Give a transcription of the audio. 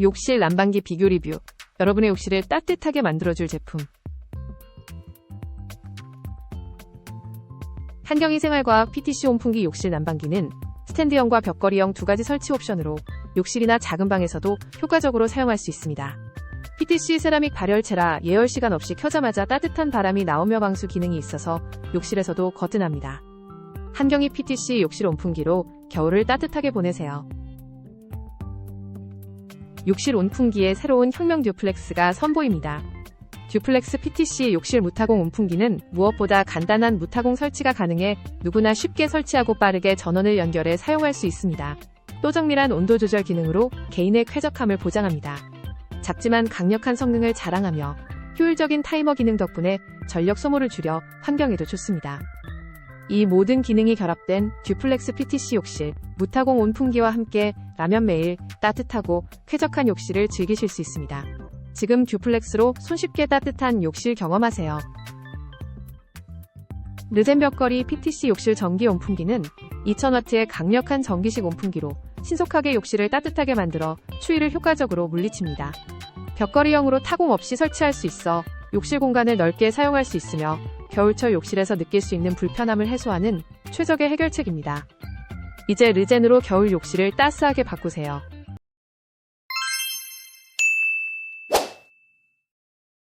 욕실 난방기 비교 리뷰. 여러분의 욕실을 따뜻하게 만들어줄 제품. 한경희 생활과학 PTC 온풍기 욕실 난방기는 스탠드형과 벽걸이형 두 가지 설치 옵션으로 욕실이나 작은 방에서도 효과적으로 사용할 수 있습니다. PTC 세라믹 발열체라 예열 시간 없이 켜자마자 따뜻한 바람이 나오며 방수 기능이 있어서 욕실에서도 거뜬합니다. 한경희 PTC 욕실 온풍기로 겨울을 따뜻하게 보내세요. 욕실 온풍기의 새로운 혁명 듀플렉스가 선보입니다. 듀플렉스 PTC 욕실 무타공 온풍기는 무엇보다 간단한 무타공 설치가 가능해 누구나 쉽게 설치하고 빠르게 전원을 연결해 사용할 수 있습니다. 또 정밀한 온도 조절 기능으로 개인의 쾌적함을 보장합니다. 작지만 강력한 성능을 자랑하며 효율적인 타이머 기능 덕분에 전력 소모를 줄여 환경에도 좋습니다. 이 모든 기능이 결합된 듀플렉스 PTC 욕실, 무타공 온풍기와 함께 라면 매일 따뜻하고 쾌적한 욕실을 즐기실 수 있습니다. 지금 듀플렉스로 손쉽게 따뜻한 욕실 경험하세요. 르젠 벽걸이 PTC 욕실 전기 온풍기는 2000W의 강력한 전기식 온풍기로 신속하게 욕실을 따뜻하게 만들어 추위를 효과적으로 물리칩니다. 벽걸이형으로 타공 없이 설치할 수 있어 욕실 공간을 넓게 사용할 수 있으며 겨울철 욕실에서 느낄 수 있는 불편함을 해소하는 최적의 해결책입니다. 이제 르젠으로 겨울 욕실을 따스하게 바꾸세요.